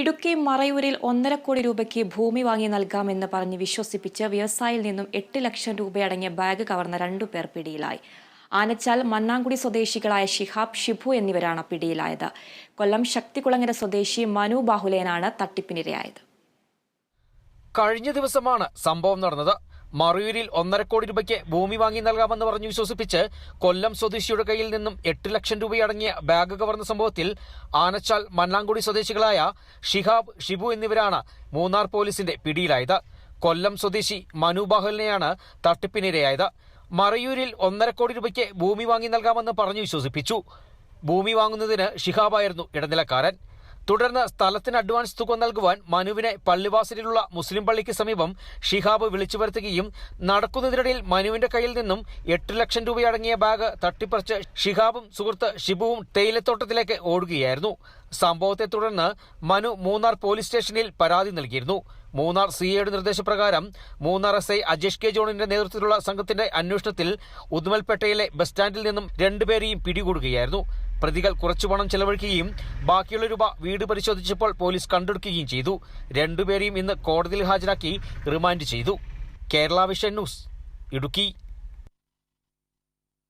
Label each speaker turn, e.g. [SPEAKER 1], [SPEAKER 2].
[SPEAKER 1] ഇടുക്കി മറയൂരിൽ ഒന്നര കോടി രൂപയ്ക്ക് ഭൂമി വാങ്ങി നൽകാമെന്ന് പറഞ്ഞ് വിശ്വസിപ്പിച്ച് വ്യവസായിയിൽ നിന്നും എട്ട് ലക്ഷം രൂപയടങ്ങിയ ബാഗ് കവർന്ന രണ്ടു പേർ പിടിയിലായി. ആനച്ചാൽ മണ്ണാങ്കുടി സ്വദേശികളായ ഷിഹാബ് ഷിബു എന്നിവരാണ് പിടിയിലായത്. കൊല്ലം ശക്തികുളങ്ങര സ്വദേശി മനു ബാഹുലേനാണ് തട്ടിപ്പിനിരയായത്.
[SPEAKER 2] കഴിഞ്ഞ ദിവസമാണ് സംഭവം നടന്നത്. മറയൂരിൽ ഒന്നര കോടി രൂപയ്ക്ക് ഭൂമി വാങ്ങി നൽകാമെന്ന് പറഞ്ഞ് വിശ്വസിപ്പിച്ച് കൊല്ലം സ്വദേശിയുടെ കയ്യിൽ നിന്നും എട്ട് ലക്ഷം രൂപയടങ്ങിയ ബാഗ് കവർന്ന സംഭവത്തിൽ ആനച്ചാൽ മണ്ണാങ്കുടി സ്വദേശികളായ ഷിഹാബ് ഷിബു എന്നിവരാണ് മൂന്നാർ പോലീസിന്റെ പിടിയിലായത്. കൊല്ലം സ്വദേശി മനു ബാഹലിനെയാണ് തട്ടിപ്പിനിരയായത്. മറയൂരിൽ ഒന്നര കോടി രൂപയ്ക്ക് ഭൂമി വാങ്ങി നൽകാമെന്ന് പറഞ്ഞു വിശ്വസിപ്പിച്ചു. ഭൂമി വാങ്ങുന്നതിന് ഷിഹാബായിരുന്നു ഇടനിലക്കാരൻ. തുടർന്ന് സ്ഥലത്തിന് അഡ്വാൻസ് തുക നൽകുവാൻ മനുവിനെ പള്ളിവാസലിലുള്ള മുസ്ലിം പള്ളിക്ക് സമീപം ഷിഹാബ് വിളിച്ചു വരുത്തുകയും നടക്കുന്നതിനിടയിൽ മനുവിന്റെ കയ്യിൽ നിന്നും എട്ട് ലക്ഷം രൂപയടങ്ങിയ ബാഗ് തട്ടിപ്പറിച്ച് ഷിഹാബും സുഹൃത്ത് ഷിബുവും തേയിലത്തോട്ടത്തിലേക്ക് ഓടുകയായിരുന്നു. സംഭവത്തെ തുടർന്ന് മനു മൂന്നാർ പോലീസ് സ്റ്റേഷനിൽ പരാതി നൽകിയിരുന്നു. മൂന്നാർ സി എയുടെ നിർദ്ദേശപ്രകാരം Munnar S I Ajesh K ജോണിന്റെ നേതൃത്വത്തിലുള്ള സംഘത്തിന്റെ അന്വേഷണത്തിൽ ഉദുമൽപേട്ടയിലെ ബസ് സ്റ്റാൻഡിൽ നിന്നും രണ്ടുപേരെയും പിടികൂടുകയായിരുന്നു. പ്രതികൾ കുറച്ചു പണം ചെലവഴിക്കുകയും ബാക്കിയുള്ള രൂപ വീട് പരിശോധിച്ചപ്പോൾ പോലീസ് കണ്ടെടുക്കുകയും ചെയ്തു. രണ്ടുപേരെയും ഇന്ന് കോടതിയിൽ ഹാജരാക്കി റിമാൻഡ് ചെയ്തു. Kerala vision news Idukki.